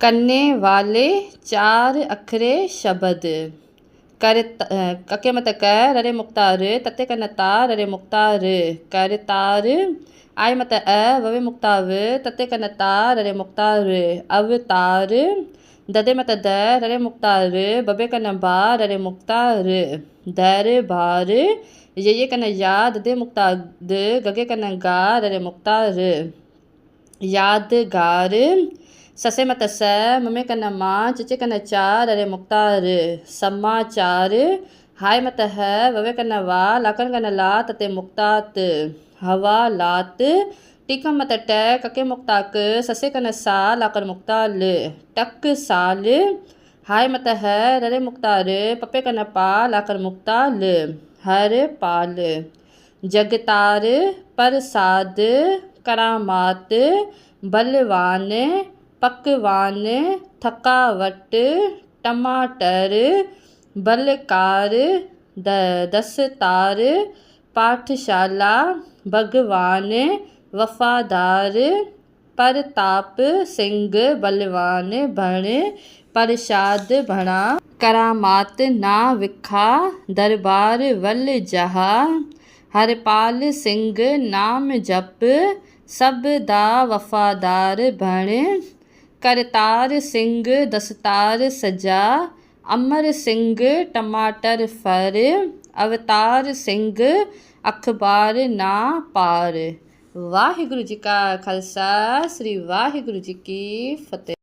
करने वाले चार अखरे शब्द। कर कके मत कर अरे मुख्तार तते क नतार अरे मुख्तार कर तार आय मत अ ववे मुख्ताव तते क नतार अरे मुख्तार अव तार ददे मतलब मत दर अरे मुख्तार बबे क नबार अरे मुख्तार दर भार ये ये कन याद दे। मुख्तार गगे कन गार अरे मुख्तार यादगार ससे मत स, ममे कन माँ, चचे कन चार, अरे मुक्तार समाचार हाय मत है, ववे कन वा, लाकन कन ला तते मुक्तात हवा लात। टीकम मत ट, कके मुक्ताक ससे कन सा, लाकर मुक्ताल टक साल। हाय मत है, ररे मुक्तार पपे कन पा, लाकर मुक्ताल हर पाल। जगतार प्रसाद करामात, बलवान पकवान थकावट टमाटर बलकार द दस्तार पाठशाला भगवान वफ़ादार परताप सिंग बलवान भण परशाद भणा करामात ना विखा दरबार वल जहा हरपाल सिंह नाम जप सब दा वफ़ादार भण ਕਰਤਾਰ ਸਿੰਘ ਦਸਤਾਰ ਸਜਾ, ਅਮਰ ਸਿੰਘ ਟਮਾਟਰ ਫਰ, ਅਵਤਾਰ ਸਿੰਘ ਅਖਬਾਰ ਨਾ ਪਾਰ। ਵਾਹਿਗੁਰੂ ਜੀ ਕਾ ਖਾਲਸਾ, ਸ੍ਰੀ ਵਾਹਿਗੁਰੂ ਜੀ ਕੀ ਫਤਿਹ।